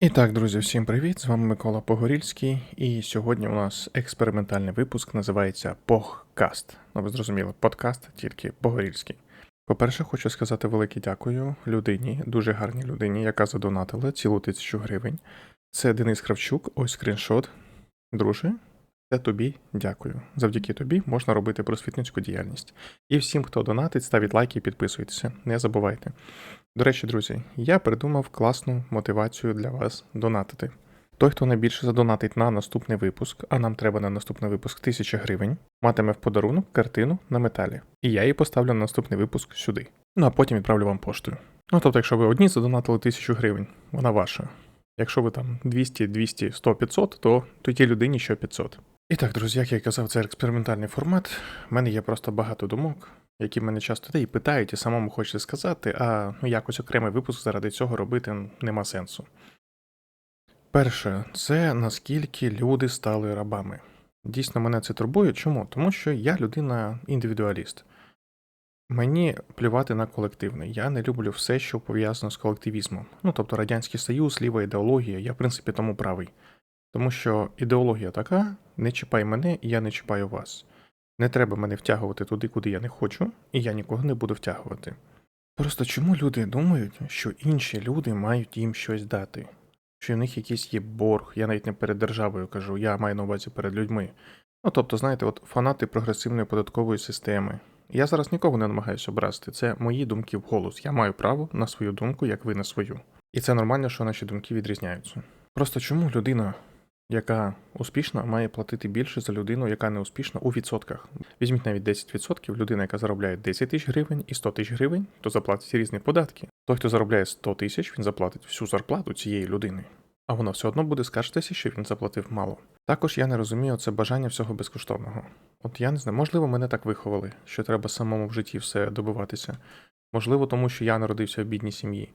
І так, друзі, всім привіт! З вами Микола Погорільський, і сьогодні у нас експериментальний випуск називається Погкаст. Ну, ви зрозуміли, подкаст тільки Погорільський. По-перше, хочу сказати велике дякую людині, дуже гарній людині, яка задонатила цілу тисячу гривень. Це Денис Кравчук, ось скріншот. Друже, це тобі дякую. Завдяки тобі можна робити просвітницьку діяльність. І всім, хто донатить, ставіть лайки і підписуйтеся. Не забувайте. До речі, друзі, я придумав класну мотивацію для вас донатити. Той, хто найбільше задонатить на наступний випуск, а нам треба на наступний випуск 1000 гривень, матиме в подарунок картину на металі. І я її поставлю на наступний випуск сюди. Ну а потім відправлю вам поштою. Ну тобто, якщо ви одні задонатили 1000 гривень, вона ваша. Якщо ви там 200, 200, 100, 500, то, то тій людині що 500. І так, друзі, як я казав, це експериментальний формат. У мене є просто багато думок, які мене часто і питають, і самому хочеться сказати, а ну якось окремий випуск заради цього робити нема сенсу. Перше, це наскільки люди стали рабами. Дійсно, мене це турбує. Чому? Тому що я людина індивідуаліст. Мені плювати на колективне. Я не люблю все, що пов'язано з колективізмом. Ну, тобто Радянський Союз, ліва ідеологія, я, в принципі, тому правий. Тому що ідеологія така: не чіпай мене, і я не чіпаю вас. Не треба мене втягувати туди, куди я не хочу, і я нікого не буду втягувати. Просто чому люди думають, що інші люди мають їм щось дати? Що в них якийсь є борг, я навіть не перед державою кажу, я маю на увазі перед людьми. Ну тобто, знаєте, от фанати прогресивної податкової системи. Я зараз нікого не намагаюся образити, це мої думки в голос. Я маю право на свою думку, як ви на свою. І це нормально, що наші думки відрізняються. Просто чому людина яка успішна, має платити більше за людину, яка не успішна у відсотках. Візьміть навіть 10%, людина, яка заробляє 10 тисяч гривень і 100 тисяч гривень, то заплатить різні податки. Той, хто заробляє 100 тисяч, він заплатить всю зарплату цієї людини. А вона все одно буде скаржитися, що він заплатив мало. Також я не розумію це бажання всього безкоштовного. От я не знаю, можливо, мене так виховали, що треба самому в житті все добиватися. Можливо, тому що я народився в бідній сім'ї.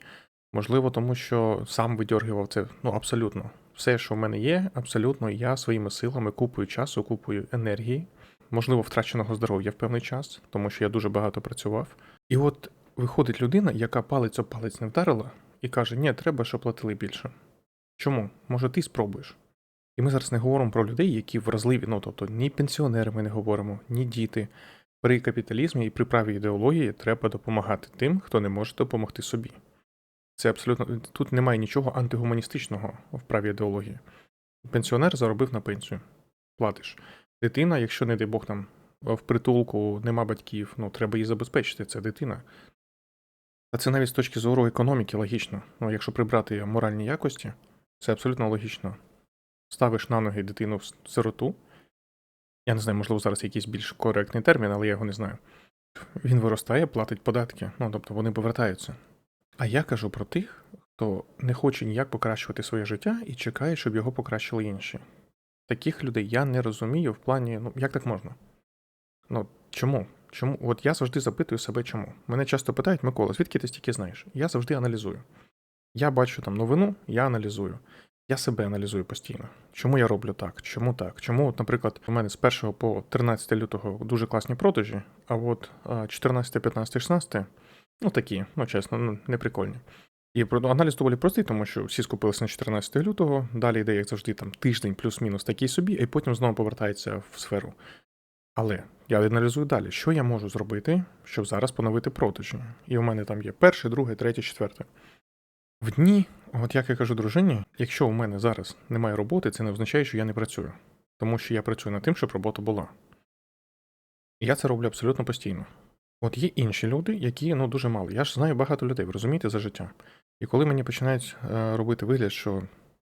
Можливо, тому що сам видьоргував це ну абсолютно. Все, що в мене є, абсолютно я своїми силами купую часу, купую енергії, можливо, втраченого здоров'я в певний час, тому що я дуже багато працював. І от виходить людина, яка палець об палець не вдарила, і каже: Ні, треба, щоб платили більше. Чому? Може, ти спробуєш? І ми зараз не говоримо про людей, які вразливі, ну тобто ні пенсіонери ми не говоримо, ні діти. При капіталізмі і при правій ідеології треба допомагати тим, хто не може допомогти собі. Це абсолютно тут немає нічого антигуманістичного в правій ідеології. Пенсіонер заробив на пенсію. Платиш. Дитина, якщо, не дай Бог, там в притулку нема батьків, ну треба її забезпечити, це дитина. А це навіть з точки зору економіки логічно. Ну, якщо прибрати моральні якості, це абсолютно логічно. Ставиш на ноги дитину в сироту. Я не знаю, можливо, зараз якийсь більш коректний термін, але я його не знаю. Він виростає, платить податки, ну тобто вони повертаються. А я кажу про тих, хто не хоче ніяк покращувати своє життя і чекає, щоб його покращили інші. Таких людей я не розумію в плані, ну як так можна? Ну чому? Чому? От я завжди запитую себе, чому. Мене часто питають, Микола, звідки ти стільки знаєш? Я завжди аналізую. Я бачу там новину, я аналізую. Я себе аналізую постійно. Чому я роблю так? Чому так? Чому, от, наприклад, у мене з 1 по 13 лютого дуже класні продажі, а от 14, 15, 16 Ну, такі, ну чесно, ну, не прикольні. І аналіз доволі простий, тому що всі скупилися на 14 лютого, далі йде, як завжди, там тиждень плюс-мінус такий собі, і потім знову повертається в сферу. Але я аналізую далі, що я можу зробити, щоб зараз поновити продажі. І у мене там є перше, друге, третє, четверте. В дні, от як я кажу дружині, якщо у мене зараз немає роботи, це не означає, що я не працюю. Тому що я працюю над тим, щоб робота була. Я це роблю абсолютно постійно. От є інші люди, які ну дуже мало. Я ж знаю багато людей, ви розумієте, за життя. І коли мені починають е, робити вигляд, що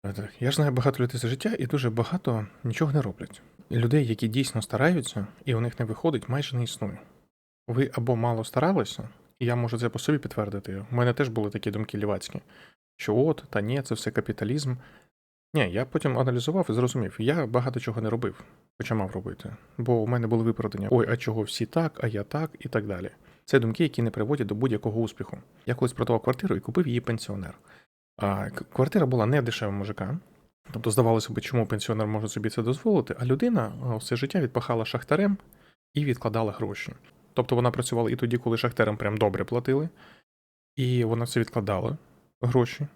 е, я ж знаю багато людей за життя, і дуже багато нічого не роблять. І людей, які дійсно стараються, і у них не виходить, майже не існує. Ви або мало старалися, і я можу це по собі підтвердити. У мене теж були такі думки лівацькі, що от, та ні, це все капіталізм. Ні, я потім аналізував і зрозумів, я багато чого не робив, хоча мав робити. Бо у мене були виправдання: ой, а чого всі так, а я так, і так далі. Це думки, які не приводять до будь-якого успіху. Я колись продавав квартиру і купив її пенсіонер. А квартира була не дешева мужика. Тобто, здавалося б, чому пенсіонер може собі це дозволити, а людина все життя відпахала шахтарем і відкладала гроші. Тобто вона працювала і тоді, коли шахтарям прям добре платили, і вона все відкладала гроші.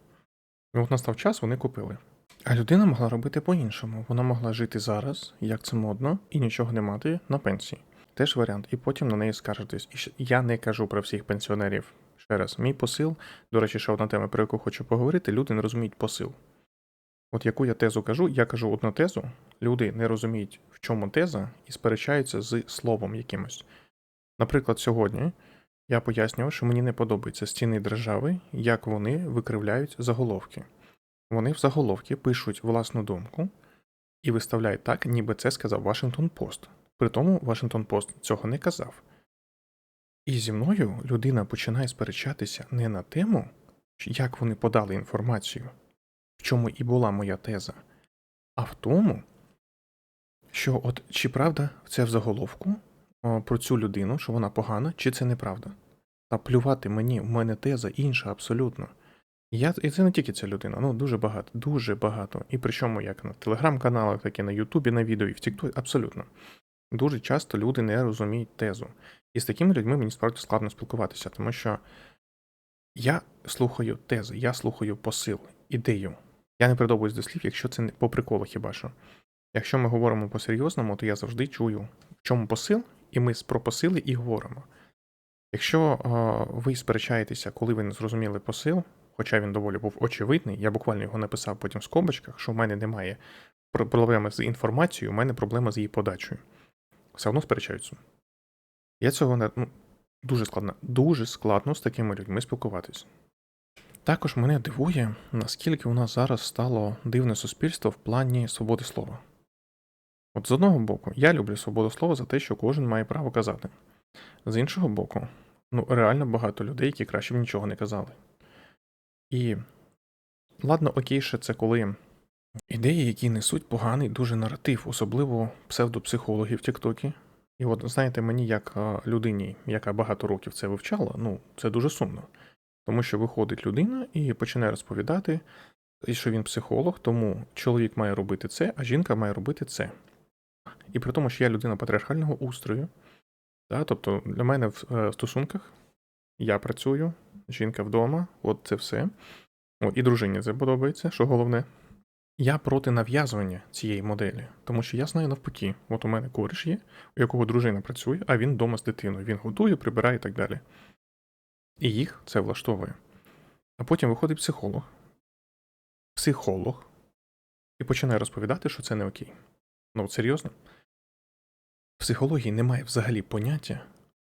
І от настав час, вони купили. А людина могла робити по-іншому. Вона могла жити зараз, як це модно, і нічого не мати на пенсії. Теж варіант, і потім на неї скаржитись. І я не кажу про всіх пенсіонерів. Ще раз, мій посил, до речі, ще одна тема, про яку хочу поговорити, люди не розуміють посил. От яку я тезу кажу, я кажу одну тезу, люди не розуміють, в чому теза, і сперечаються з словом якимось. Наприклад, сьогодні я пояснював, що мені не подобаються стіни держави, як вони викривляють заголовки. Вони в заголовки пишуть власну думку і виставляють так, ніби це сказав Вашингтон Пост. При тому Вашингтон Пост цього не казав. І зі мною людина починає сперечатися не на тему, як вони подали інформацію, в чому і була моя теза, а в тому, що от чи правда це в заголовку про цю людину, що вона погана, чи це неправда. Та плювати мені, в мене теза інша абсолютно. Я, і це не тільки ця людина, ну дуже багато, дуже багато. І причому як на телеграм-каналах, так і на Ютубі, на відео, і в Тіктокі, абсолютно. Дуже часто люди не розуміють тезу. І з такими людьми мені справді складно спілкуватися, тому що я слухаю тези, я слухаю посил, ідею. Я не придобуюсь до слів, якщо це не по приколу хіба що. Якщо ми говоримо по-серйозному, то я завжди чую, в чому посил, і ми про посили і говоримо. Якщо е, ви сперечаєтеся, коли ви не зрозуміли посил, хоча він доволі був очевидний, я буквально його написав потім в скобочках, що в мене немає проблеми з інформацією, у мене проблема з її подачею. Все одно сперечаються. Я цього не. Ну, дуже складно, дуже складно з такими людьми спілкуватись. Також мене дивує, наскільки у нас зараз стало дивне суспільство в плані свободи слова. От з одного боку, я люблю свободу слова за те, що кожен має право казати. З іншого боку, ну реально багато людей, які краще б нічого не казали. І ладно, окейше, це коли ідеї, які несуть поганий дуже наратив, особливо псевдопсихологи в Тіктокі. І от знаєте, мені, як людині, яка багато років це вивчала, ну це дуже сумно. Тому що виходить людина і починає розповідати, що він психолог, тому чоловік має робити це, а жінка має робити це. І при тому, що я людина патріархального устрою, да, тобто для мене в е, стосунках я працюю, жінка вдома, от це все. О, і дружині це подобається, що головне. Я проти нав'язування цієї моделі, тому що я знаю навпаки, от у мене кореш є, у якого дружина працює, а він вдома з дитиною. Він готує, прибирає і так далі. І їх це влаштовує. А потім виходить психолог, психолог, і починає розповідати, що це не окей. Ну, от серйозно. В психології немає взагалі поняття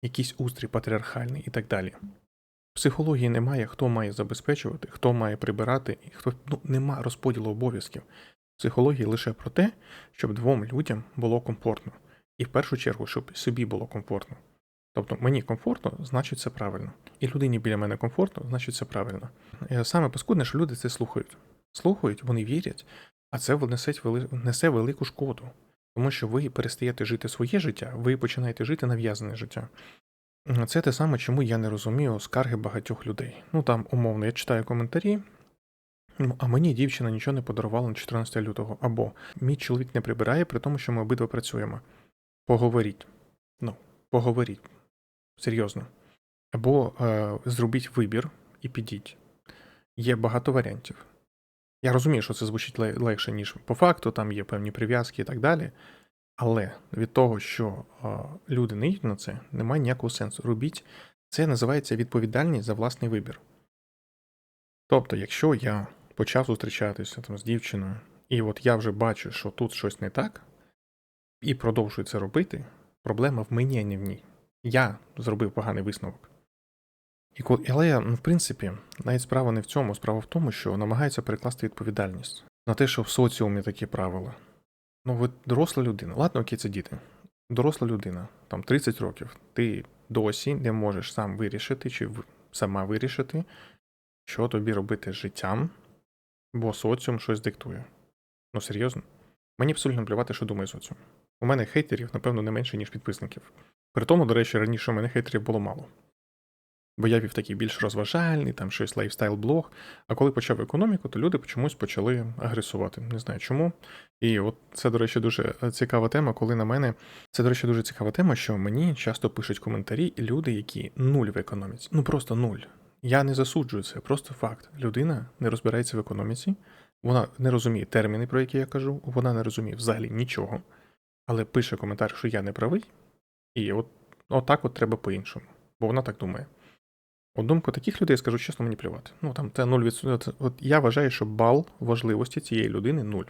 якийсь устрій патріархальний і так далі. Психології немає, хто має забезпечувати, хто має прибирати, і хто ну, нема розподілу обов'язків. Психології лише про те, щоб двом людям було комфортно. І в першу чергу, щоб собі було комфортно. Тобто мені комфортно, значить це правильно. І людині біля мене комфортно, значить це правильно. Е, Саме паскудне, що люди це слухають. Слухають, вони вірять, а це несе велику шкоду. Тому що ви перестаєте жити своє життя, ви починаєте жити нав'язане життя. Це те саме, чому я не розумію скарги багатьох людей. Ну там, умовно, я читаю коментарі, а мені дівчина нічого не подарувала на 14 лютого. Або мій чоловік не прибирає, при тому, що ми обидва працюємо. Поговоріть. Ну, поговоріть. Серйозно. Або е, зробіть вибір і підіть. Є багато варіантів. Я розумію, що це звучить легше, ніж по факту, там є певні прив'язки і так далі. Але від того, що е, люди не йдуть на це, немає ніякого сенсу. Робіть. Це називається відповідальність за власний вибір. Тобто, якщо я почав зустрічатися там з дівчиною, і от я вже бачу, що тут щось не так, і продовжую це робити, проблема в мені, а не в ній. Я зробив поганий висновок. І коли, але, ну, в принципі, навіть справа не в цьому, справа в тому, що намагаються перекласти відповідальність на те, що в соціумі такі правила. Ну, ви доросла людина. Ладно, окей, це діти. Доросла людина, там 30 років. Ти досі не можеш сам вирішити, чи сама вирішити, що тобі робити з життям, бо соціум щось диктує. Ну, серйозно? Мені абсолютно плювати, що думає соціум. У мене хейтерів, напевно, не менше, ніж підписників. При тому, до речі, раніше у мене хейтерів було мало. Бо я вів такий більш розважальний, там щось лайфстайл-блог. А коли почав економіку, то люди чомусь почали агресувати. Не знаю чому. І от це, до речі, дуже е, цікава тема, коли на мене. Це, до речі, дуже цікава тема, що мені часто пишуть коментарі люди, які нуль в економіці. Ну просто нуль. Я не засуджую це, просто факт. Людина не розбирається в економіці, вона не розуміє терміни, про які я кажу, вона не розуміє взагалі нічого, але пише коментар, що я не правий, і от, отак от треба по-іншому, бо вона так думає. От думку таких людей, скажу чесно, мені плювати. Ну там це 0%. це- От я вважаю, що бал важливості цієї людини нуль.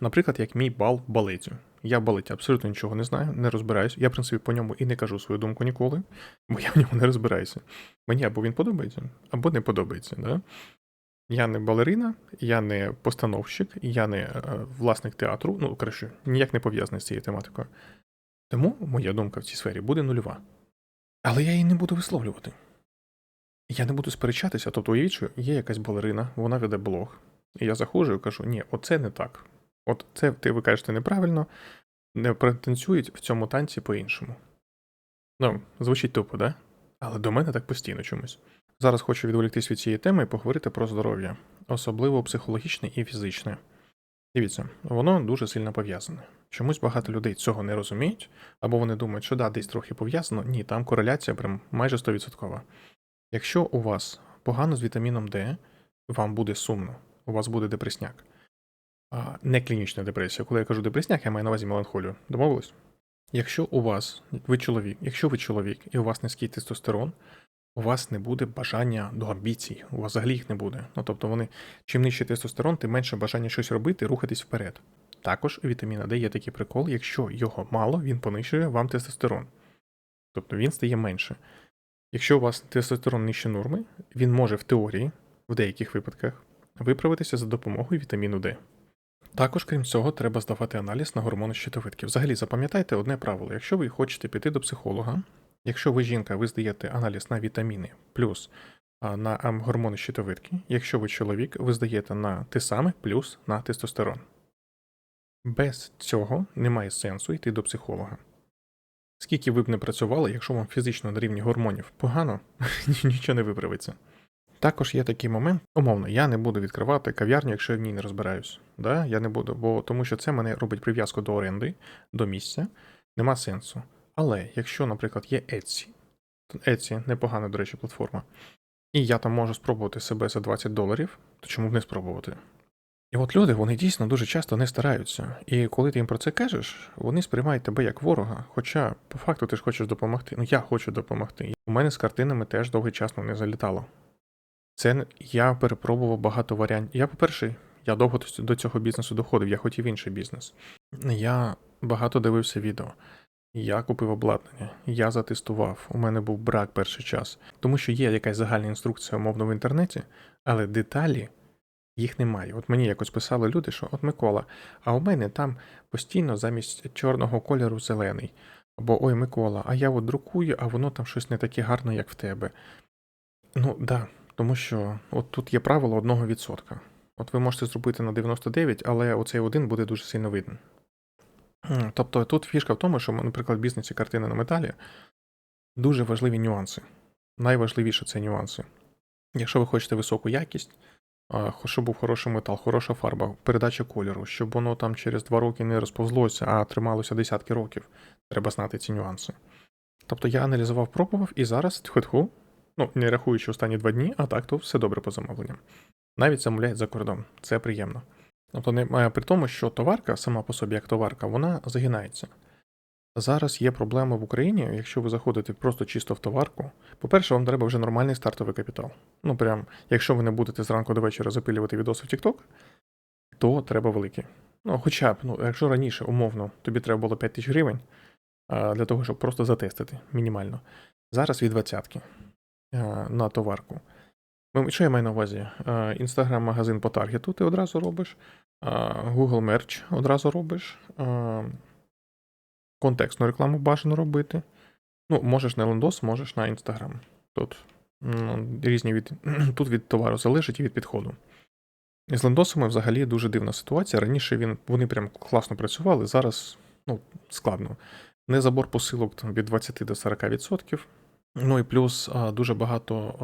Наприклад, як мій бал в балеті. Я в балеті абсолютно нічого не знаю, не розбираюсь. Я, в принципі, по ньому і не кажу свою думку ніколи, бо я в ньому не розбираюся. Мені або він подобається, або не подобається. Да? Я не балерина, я не постановщик, я не е, власник театру, ну, краще, ніяк не пов'язаний з цією тематикою. Тому моя думка в цій сфері буде нульова. Але я її не буду висловлювати. Я не буду сперечатися, тобто уявіть, що є якась балерина, вона веде блог, і я заходжу і кажу, ні, оце не так. От це ти ви кажете неправильно, не претензують в цьому танці по-іншому. Ну, звучить тупо, да? Але до мене так постійно чомусь. Зараз хочу відволіктись від цієї теми і поговорити про здоров'я, особливо психологічне і фізичне. Дивіться, воно дуже сильно пов'язане. Чомусь багато людей цього не розуміють, або вони думають, що да, десь трохи пов'язано. Ні, там кореляція прям майже 100%. Якщо у вас погано з вітаміном Д, вам буде сумно, у вас буде депресняк. А, не клінічна депресія. Коли я кажу депресняк, я маю на увазі меланхолію. Домовились? Якщо у вас, ви чоловік, якщо ви чоловік і у вас низький тестостерон, у вас не буде бажання до амбіцій, у вас взагалі їх не буде. Ну тобто вони, чим нижчий тестостерон, тим менше бажання щось робити, рухатись вперед. Також у вітаміна Д є такий прикол, якщо його мало, він понищує вам тестостерон. Тобто він стає менше. Якщо у вас тестостерон нижче норми, він може в теорії, в деяких випадках, виправитися за допомогою вітаміну Д. Також, крім цього, треба здавати аналіз на гормони щитовидки. Взагалі, запам'ятайте одне правило: якщо ви хочете піти до психолога, якщо ви жінка, ви здаєте аналіз на вітаміни плюс на гормони щитовидки, якщо ви чоловік, ви здаєте на те саме плюс на тестостерон. Без цього немає сенсу йти до психолога. Скільки ви б не працювали, якщо вам фізично на рівні гормонів погано, нічого не виправиться. Також є такий момент, умовно, я не буду відкривати кав'ярню, якщо я в ній не розбираюсь. Да? Я не буду, бо тому що це мене робить прив'язку до оренди, до місця, нема сенсу. Але якщо, наприклад, є Etsy, Etsy непогана, до речі, платформа, і я там можу спробувати себе за 20 доларів, то чому б не спробувати? І от люди, вони дійсно дуже часто не стараються. І коли ти їм про це кажеш, вони сприймають тебе як ворога. Хоча, по факту, ти ж хочеш допомогти. Ну, я хочу допомогти. У мене з картинами теж довгий час не залітало. Це я перепробував багато варіантів. Я, по-перше, я довго до- цього бізнесу доходив, я хотів інший бізнес. Я багато дивився відео. Я купив обладнання, я затестував. У мене був брак перший час. Тому що є якась загальна інструкція умовно в інтернеті, але деталі їх немає. От мені якось писали люди, що от Микола, а у мене там постійно замість чорного кольору зелений. Або ой, Микола, а я от друкую, а воно там щось не таке гарне, як в тебе. Ну, да, тому що от тут є правило одного відсотка. От ви можете зробити на 99, але оцей один буде дуже сильно видно. Тобто тут фішка в тому, що, наприклад, в бізнесі картини на металі дуже важливі нюанси. Найважливіше це нюанси. Якщо ви хочете високу якість, щоб був хороший метал, хороша фарба, передача кольору, щоб воно там через два роки не розповзлося, а трималося десятки років, треба знати ці нюанси. Тобто я аналізував, пробував, і зараз тьху-тьху, ну, не рахуючи останні два дні, а так, то все добре по замовленням. Навіть замовляють за кордон, це приємно. Тобто, не, а, при тому, що товарка сама по собі як товарка, вона загинається. Зараз є проблема в Україні, якщо ви заходите просто чисто в товарку. По-перше, вам треба вже нормальний стартовий капітал. Ну, прям, якщо ви не будете зранку до вечора запилювати відоси в TikTok, то треба великий. Ну, хоча б, ну, якщо раніше, умовно, тобі треба було 5 тисяч гривень для того, щоб просто затестити мінімально. Зараз від двадцятки на товарку. Що я маю на увазі? Інстаграм-магазин по таргету ти одразу робиш, Google Merch одразу робиш, контекстну рекламу бажано робити. Ну, можеш на лендос, можеш на Інстаграм. Тут м, різні від тут від товару залежить і від підходу. З лендосами взагалі дуже дивна ситуація. Раніше він, вони прям класно працювали, зараз ну, складно. Не забор посилок там, від 20 до 40%. Ну і плюс дуже багато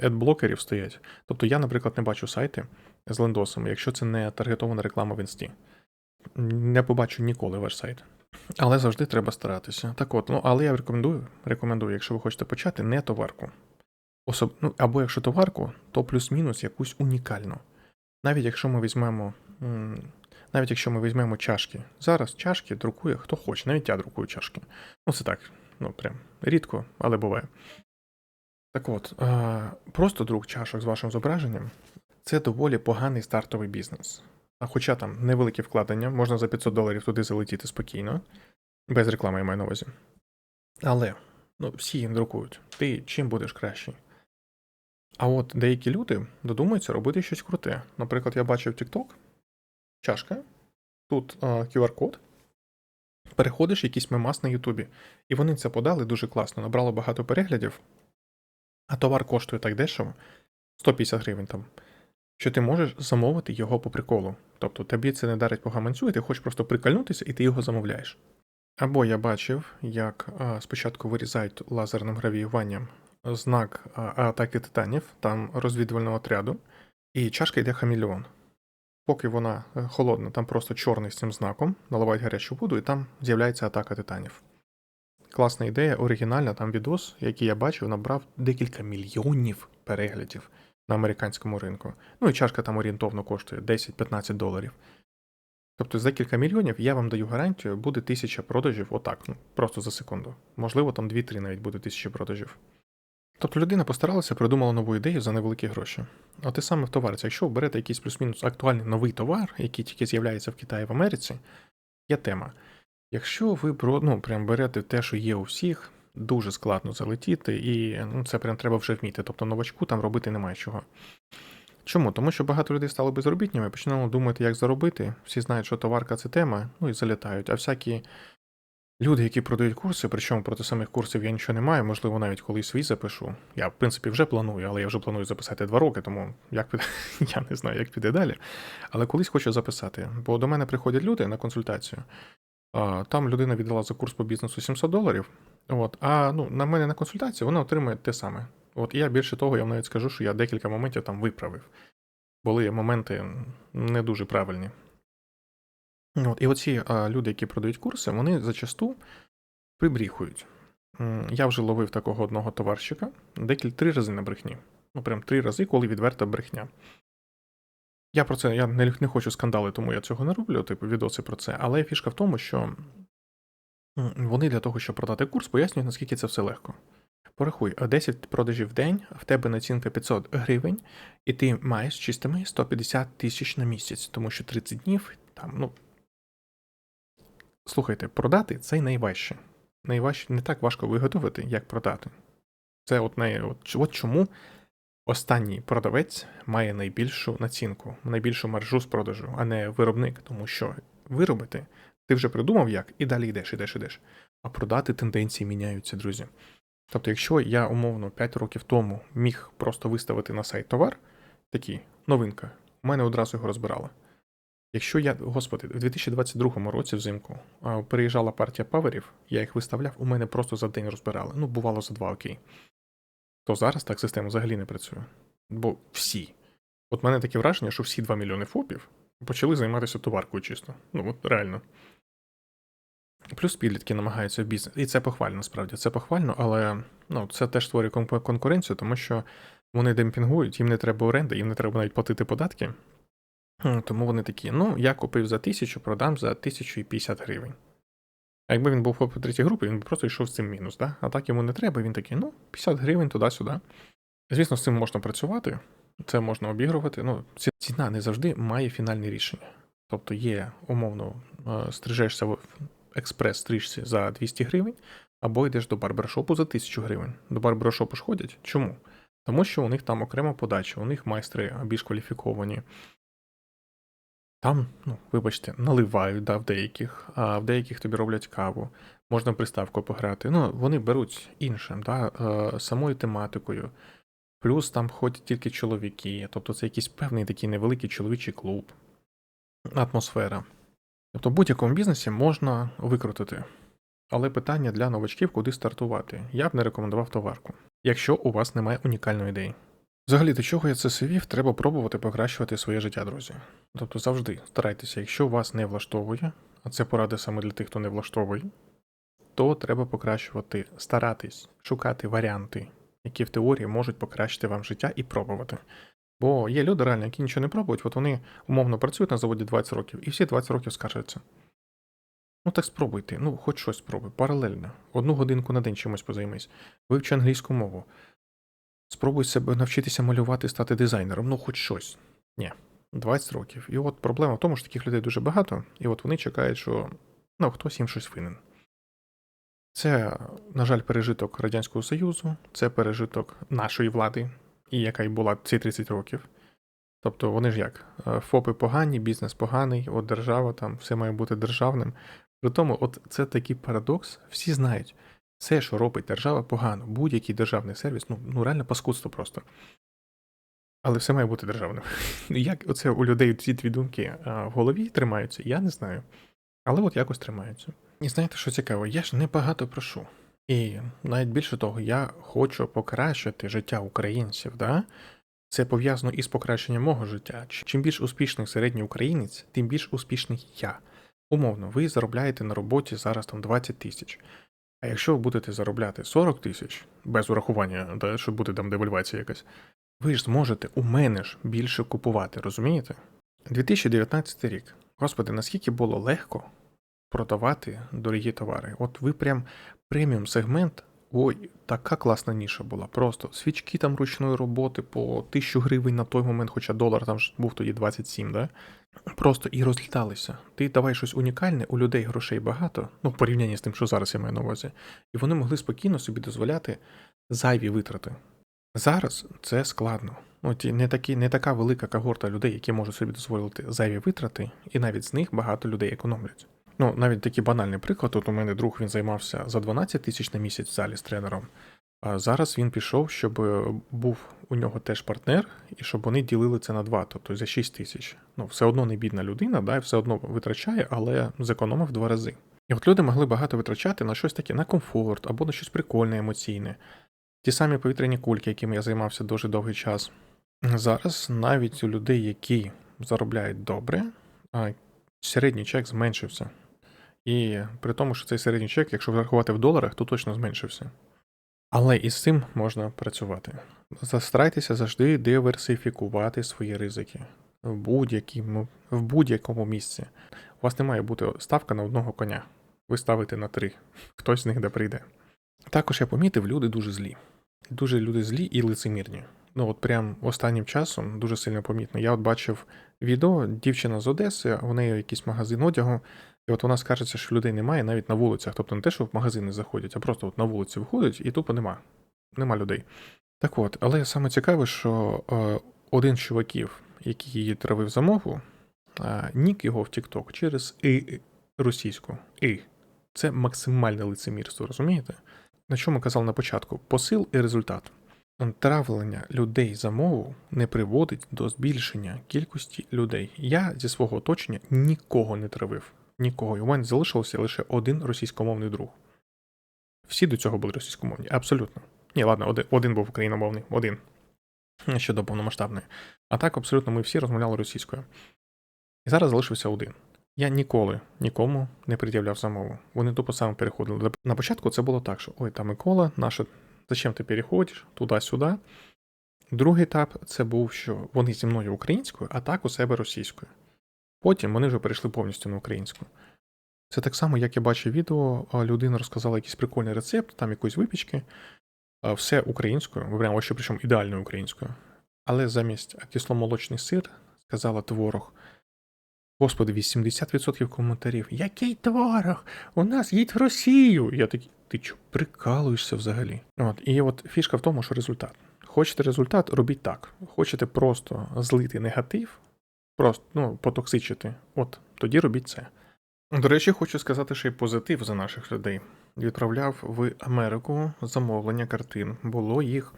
а, адблокерів стоять. Тобто я, наприклад, не бачу сайти з лендосами, якщо це не таргетована реклама в інсті. Не побачу ніколи ваш сайт. Але завжди треба старатися. Так от, ну але я рекомендую, рекомендую, якщо ви хочете почати, не товарку. особ... ну, або якщо товарку, то плюс-мінус якусь унікальну. Навіть якщо ми візьмемо. Навіть якщо ми візьмемо чашки. Зараз чашки друкує хто хоче, навіть я друкую чашки. Ну, це так, ну прям рідко, але буває. Так от, е, просто друк чашок з вашим зображенням це доволі поганий стартовий бізнес. А хоча там невеликі вкладення, можна за 500 доларів туди залетіти спокійно, без реклами я маю на увазі. Але ну, всі їм друкують. Ти чим будеш кращий? А от деякі люди додумаються робити щось круте. Наприклад, я бачив TikTok, чашка, тут е, QR-код, переходиш якийсь мемас на Ютубі. І вони це подали дуже класно, набрало багато переглядів, а товар коштує так дешево 150 гривень там, що ти можеш замовити його по приколу. Тобто тобі це не дарить по гаманцю, і ти хочеш просто прикольнутися, і ти його замовляєш. Або я бачив, як а, спочатку вирізають лазерним гравіюванням знак а, атаки титанів, там розвідувального отряду, і чашка йде хамільон. Поки вона е, холодна, там просто чорний з цим знаком, наливають гарячу воду, і там з'являється атака титанів. Класна ідея, оригінальна, там відос, який я бачив, набрав декілька мільйонів переглядів на американському ринку. Ну і чашка там орієнтовно коштує 10-15 доларів. Тобто за декілька мільйонів я вам даю гарантію, буде тисяча продажів отак, ну, просто за секунду. Можливо, там 2-3 навіть буде тисячі продажів. Тобто людина постаралася, придумала нову ідею за невеликі гроші. От і саме в товарці, якщо ви берете якийсь плюс-мінус актуальний новий товар, який тільки з'являється в Китаї в Америці, є тема. Якщо ви ну, прям берете те, що є у всіх, дуже складно залетіти, і ну, це прям треба вже вміти. Тобто новачку там робити немає чого. Чому? Тому що багато людей стали безробітніми, починали думати, як заробити. Всі знають, що товарка це тема, ну і залітають. А всякі люди, які продають курси, причому проти самих курсів я нічого не маю, можливо, навіть колись свій запишу. Я, в принципі, вже планую, але я вже планую записати два роки, тому як піде, я не знаю, як піде далі. Але колись хочу записати. Бо до мене приходять люди на консультацію. Там людина віддала за курс по бізнесу 700 доларів. От, а ну, на мене на консультацію вона отримує те саме. От і я більше того, я вам навіть скажу, що я декілька моментів там виправив. Були моменти не дуже правильні. От, і оці а, люди, які продають курси, вони зачасту прибріхують. Я вже ловив такого одного товарщика декілька три рази на брехні. Ну, прям три рази, коли відверта брехня. Я про це я не, не хочу скандали, тому я цього не роблю, типу відоси про це. Але фішка в тому, що вони для того, щоб продати курс, пояснюють, наскільки це все легко. Порахуй, 10 продажів в день, в тебе націнка 500 гривень, і ти маєш чистими 150 тисяч на місяць, тому що 30 днів там, ну. Слухайте, продати це найважче. Найважче не так важко виготовити, як продати. Це от, най, от чому останній продавець має найбільшу націнку, найбільшу маржу з продажу, а не виробник, тому що виробити ти вже придумав як, і далі йдеш, ідеш, ідеш. А продати тенденції міняються, друзі. Тобто, якщо я умовно 5 років тому міг просто виставити на сайт товар, такий, новинка, у мене одразу його розбирали. Якщо я, господи, в 2022 році взимку переїжджала партія паверів, я їх виставляв, у мене просто за день розбирали. Ну, бувало за два окей. То зараз так система взагалі не працює. Бо всі. От в мене таке враження, що всі 2 мільйони ФОПів почали займатися товаркою чисто. Ну, от реально. Плюс підлітки намагаються в бізнес. І це похвально, насправді. Це похвально, але ну, це теж створює кон- конкуренцію, тому що вони демпінгують, їм не треба оренди, їм не треба навіть платити податки. Тому вони такі: ну, я купив за тисячу, продам за 1050 гривень. А якби він був по третій групі, він би просто йшов з цим мінус, да? а так йому не треба, він такий, ну, 50 гривень туди-сюди. Звісно, з цим можна працювати, це можна обігрувати. Ну, ціна не завжди має фінальне рішення. Тобто є, умовно, е, стрижешся в експрес-стрижці за 200 гривень, або йдеш до барбершопу за 1000 гривень. До барбершопу ж ходять. Чому? Тому що у них там окрема подача, у них майстри більш кваліфіковані. Там, ну, вибачте, наливають да, в деяких, а в деяких тобі роблять каву, можна приставку пограти. Ну, вони беруть іншим, да, е, самою тематикою. Плюс там ходять тільки чоловіки, тобто це якийсь певний такий невеликий чоловічий клуб, атмосфера. Тобто в будь-якому бізнесі можна викрутити. Але питання для новачків, куди стартувати. Я б не рекомендував товарку, якщо у вас немає унікальної ідеї. Взагалі, до чого я це сивів, треба пробувати покращувати своє життя, друзі. Тобто завжди старайтеся, якщо вас не влаштовує, а це порада саме для тих, хто не влаштовує, то треба покращувати, старатись, шукати варіанти, які в теорії можуть покращити вам життя і пробувати. Бо є люди реально, які нічого не пробують, от вони умовно працюють на заводі 20 років, і всі 20 років скаржаться. Ну так спробуйте, ну хоч щось спробуй, паралельно. Одну годинку на день чимось позаймись. Вивчи англійську мову. Спробуй себе навчитися малювати, стати дизайнером, ну хоч щось. Ні, 20 років. І от проблема в тому, що таких людей дуже багато, і от вони чекають, що ну, хтось їм щось винен. Це, на жаль, пережиток Радянського Союзу, це пережиток нашої влади, і яка й була ці 30 років. Тобто вони ж як? Е, ФОПи погані, бізнес поганий, от держава там все має бути державним. При тому, от це такий парадокс, всі знають, все, що робить держава, погано. Будь-який державний сервіс, ну, ну реально паскудство просто. Але все має бути державним. Як оце у людей ці дві думки в голові тримаються, я не знаю. Але от якось тримаються. І знаєте, що цікаво, я ж не багато прошу. І навіть більше того, я хочу покращити життя українців, да? Це пов'язано із покращенням мого життя. Чим більш успішний середній українець, тим більш успішний я. Умовно, ви заробляєте на роботі зараз там 20 тисяч. А якщо ви будете заробляти 40 тисяч, без урахування, да, що буде там девальвація якась, ви ж зможете у мене ж більше купувати, розумієте? 2019 рік. Господи, наскільки було легко продавати дорогі товари. От ви прям преміум сегмент. Ой, така класна ніша була. Просто свічки там ручної роботи по 1000 гривень на той момент, хоча долар там ж був тоді 27, да? Просто і розліталися. Ти давай щось унікальне, у людей грошей багато, ну в порівнянні з тим, що зараз я маю на увазі, і вони могли спокійно собі дозволяти зайві витрати. Зараз це складно. От не, такі, не така велика когорта людей, які можуть собі дозволити зайві витрати, і навіть з них багато людей економлять. Ну, навіть такий банальний приклад. От у мене друг він займався за 12 тисяч на місяць в залі з тренером. А зараз він пішов, щоб е, був у нього теж партнер, і щоб вони ділили це на два, тобто за 6 тисяч. Ну, все одно не бідна людина, да, і все одно витрачає, але зекономив два рази. І от люди могли багато витрачати на щось таке, на комфорт або на щось прикольне, емоційне. Ті самі повітряні кульки, якими я займався дуже довгий час. Зараз навіть у людей, які заробляють добре, середній чек зменшився. І при тому, що цей середній чек, якщо врахувати в доларах, то точно зменшився. Але із цим можна працювати. Застарайтеся завжди диверсифікувати свої ризики в будь-якому, в будь-якому місці. У вас не має бути ставка на одного коня. Ви ставите на три. Хтось з них де прийде. Також я помітив, люди дуже злі. Дуже люди злі і лицемірні. Ну, от прям останнім часом дуже сильно помітно. Я от бачив відео, дівчина з Одеси, у неї якийсь магазин одягу, і от вона скажеться, що людей немає навіть на вулицях. Тобто не те, що в магазини заходять, а просто от на вулиці виходять і тупо нема. Нема людей. Так от, але саме цікаве, що е, один з чуваків, який її травив за мову, е, нік його в TikTok через і російську. І. Це максимальне лицемірство, розумієте? На чому казав на початку? Посил і результат. Травлення людей за мову не приводить до збільшення кількості людей. Я зі свого оточення нікого не травив. Нікого. І у мене залишився лише один російськомовний друг. Всі до цього були російськомовні, абсолютно. Ні, ладно, один, був україномовний, один. Щодо повномасштабної. А так, абсолютно, ми всі розмовляли російською. І зараз залишився один. Я ніколи нікому не пред'являв за мову. Вони тупо саме переходили. На початку це було так, що ой, там Микола, наша, зачем ти переходиш туди-сюди. Другий етап це був, що вони зі мною українською, а так у себе російською. Потім вони вже перейшли повністю на українську. Це так само, як я бачив відео, людина розказала якийсь прикольний рецепт, там якоїсь випічки, все українською, прямо ще причому ідеальною українською. Але замість кисломолочний сир сказала творог. Господи, 80% коментарів. Який творог? У нас їдь в Росію. Я такий, ти чо, прикалуєшся взагалі? От, і от фішка в тому, що результат. Хочете результат, робіть так. Хочете просто злити негатив, просто ну, потоксичити. От тоді робіть це. До речі, хочу сказати, що й позитив за наших людей. Відправляв в Америку замовлення картин. Було їх,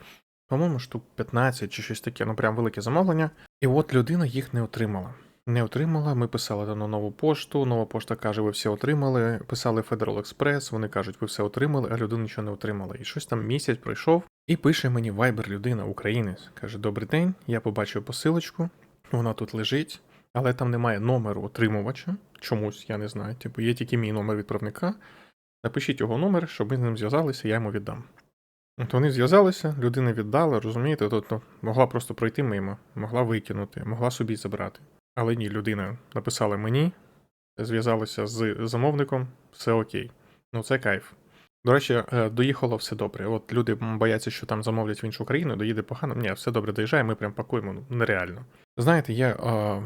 по-моєму, штук 15 чи щось таке, ну прям велике замовлення. І от людина їх не отримала. Не отримала. Ми писали на нову пошту. Нова пошта каже, ви все отримали. Писали Federal Express, вони кажуть, ви все отримали, а людина нічого не отримала. І щось там місяць пройшов. І пише мені Viber людина, українець. Каже: Добрий день, я побачив посилочку, вона тут лежить, але там немає номеру отримувача. Чомусь я не знаю. Типу, є тільки мій номер відправника. Напишіть його номер, щоб ми з ним зв'язалися, я йому віддам. От вони зв'язалися, людина віддала, розумієте, тобто могла просто пройти мимо, могла викинути, могла собі забрати. Але ні, людина написала мені, зв'язалася з замовником, все окей. Ну це кайф. До речі, е, доїхало все добре. От люди бояться, що там замовлять в іншу країну, доїде погано. Ні, все добре доїжджає, ми прям пакуємо ну, нереально. Знаєте, я е,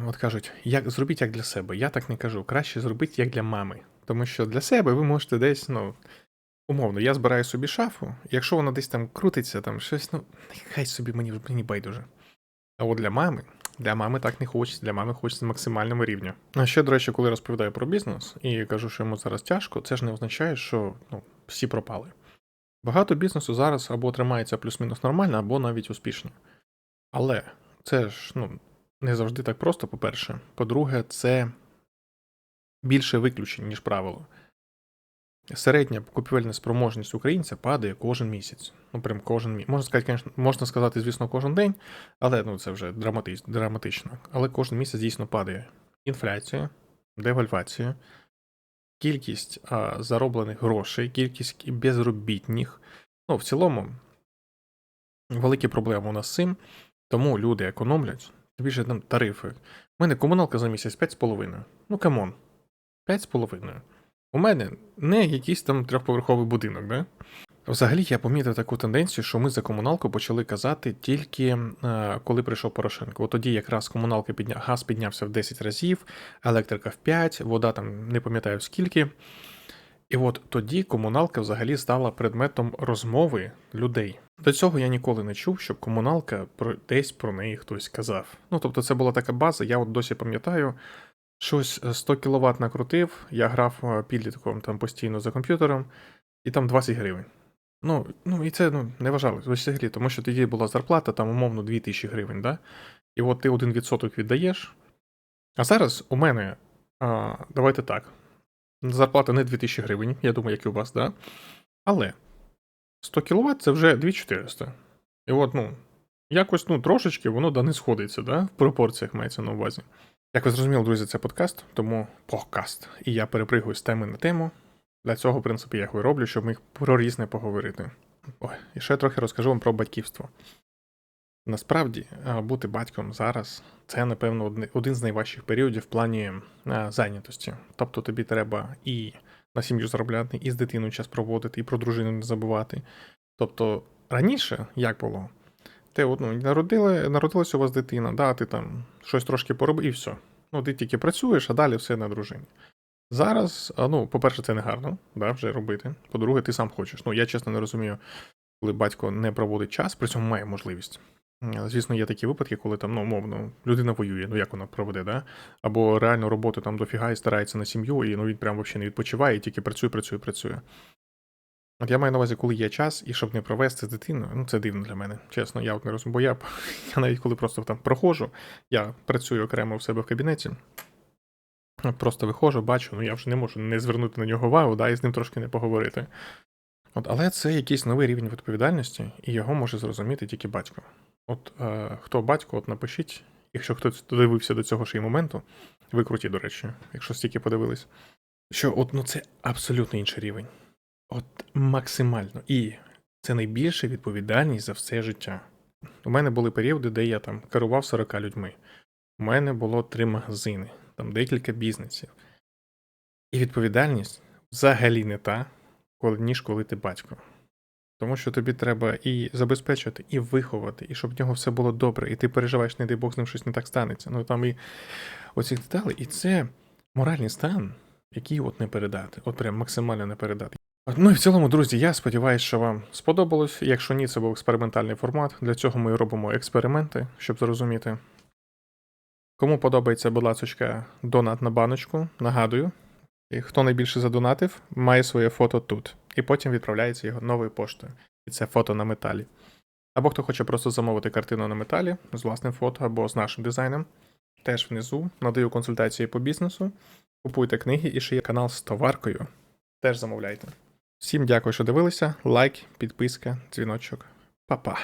от кажуть, як зробіть як для себе. Я так не кажу. Краще зробіть як для мами. Тому що для себе ви можете десь, ну, умовно, я збираю собі шафу, якщо вона десь там крутиться, там щось, ну, хай собі мені, мені байдуже. А от для мами, для мами так не хочеться, для мами хочеться максимальному рівню. А ще, до речі, коли розповідаю про бізнес і кажу, що йому зараз тяжко, це ж не означає, що ну, всі пропали. Багато бізнесу зараз або тримається плюс-мінус нормально, або навіть успішно. Але це ж ну, не завжди так просто, по-перше. По-друге, це більше виключень, ніж правило. Середня купівельна спроможність українця падає кожен місяць. Ну, прям кожен місяць. Можна сказати, конечно, можна сказати, звісно, кожен день, але ну, це вже драматич, драматично. Але кожен місяць дійсно падає. Інфляція, девальвація, кількість а, зароблених грошей, кількість безробітних. Ну, в цілому, великі проблеми у нас з цим, тому люди економлять. Більше там тарифи. У мене комуналка за місяць 5,5. Ну, камон. 5,5. У мене не якийсь там трьохповерховий будинок, да? Взагалі я помітив таку тенденцію, що ми за комуналку почали казати тільки е, коли прийшов Порошенко. От тоді якраз комуналка підня... газ піднявся в 10 разів, електрика в 5, вода там не пам'ятаю скільки. І от тоді комуналка взагалі стала предметом розмови людей. До цього я ніколи не чув, щоб комуналка про десь про неї хтось казав. Ну тобто, це була така база, я от досі пам'ятаю. Щось е, 100 кВт накрутив, я грав е, підлітком там постійно за комп'ютером, і там 20 гривень. Ну, ну і це ну, не вважалось взагалі, тому що тоді була зарплата там умовно 2000 гривень, да? І от ти 1% віддаєш. А зараз у мене, а, давайте так, зарплата не 2000 гривень, я думаю, як і у вас, да? Але 100 кВт це вже 2400. І от, ну, якось, ну, трошечки воно да не сходиться, да? В пропорціях мається на увазі. Як ви зрозуміли, друзі, це подкаст, тому подкаст. І я перепригую з теми на тему. Для цього, в принципі, я його і роблю, щоб міг про різне поговорити. Ой, і ще трохи розкажу вам про батьківство. Насправді, бути батьком зараз це, напевно, один з найважчих періодів в плані зайнятості. Тобто тобі треба і на сім'ю заробляти, і з дитиною час проводити, і про дружину не забувати. Тобто, раніше як було? Ти от, ну, народили, народилася у вас дитина, да, ти там щось трошки поробив, і все. Ну, ти тільки працюєш, а далі все на дружині. Зараз, ну, по-перше, це не гарно, да, вже робити. По-друге, ти сам хочеш. Ну, я чесно не розумію, коли батько не проводить час, при цьому має можливість. Звісно, є такі випадки, коли там, ну, умовно, людина воює, ну як вона проведе, да? Або реально роботи там дофіга і старається на сім'ю, і ну він прям взагалі не відпочиває, і тільки працює, працює, працює. От я маю на увазі, коли є час, і щоб не провести з дитиною, ну це дивно для мене. Чесно, я от не розумію. Бо я, я навіть коли просто там проходжу, я працюю окремо в себе в кабінеті. Просто виходжу, бачу, ну я вже не можу не звернути на нього увагу, да, і з ним трошки не поговорити. От, але це якийсь новий рівень відповідальності, і його може зрозуміти тільки батько. От е, хто батько, от напишіть, якщо хтось додивився до цього ще й моменту, ви до речі, якщо стільки подивились. Що от ну це абсолютно інший рівень. От максимально. І це найбільша відповідальність за все життя. У мене були періоди, де я там керував 40 людьми. У мене було три магазини, там декілька бізнесів. І відповідальність взагалі не та, ніж коли ти батько. Тому що тобі треба і забезпечити, і виховати, і щоб в нього все було добре, і ти переживаєш, не дай Бог з ним щось не так станеться. Ну там і оці деталі. І це моральний стан, який от не передати, от прям максимально не передати. Ну і в цілому, друзі, я сподіваюся, що вам сподобалось. Якщо ні, це був експериментальний формат. Для цього ми робимо експерименти, щоб зрозуміти. Кому подобається, будь ласочка, донат на баночку, нагадую. І хто найбільше задонатив, має своє фото тут. І потім відправляється його новою поштою. І це фото на металі. Або хто хоче просто замовити картину на металі з власним фото або з нашим дизайном. Теж внизу надаю консультації по бізнесу. Купуйте книги і ще є канал з товаркою. Теж замовляйте. Всім дякую, що дивилися. Лайк, підписка, дзвіночок. Па-па.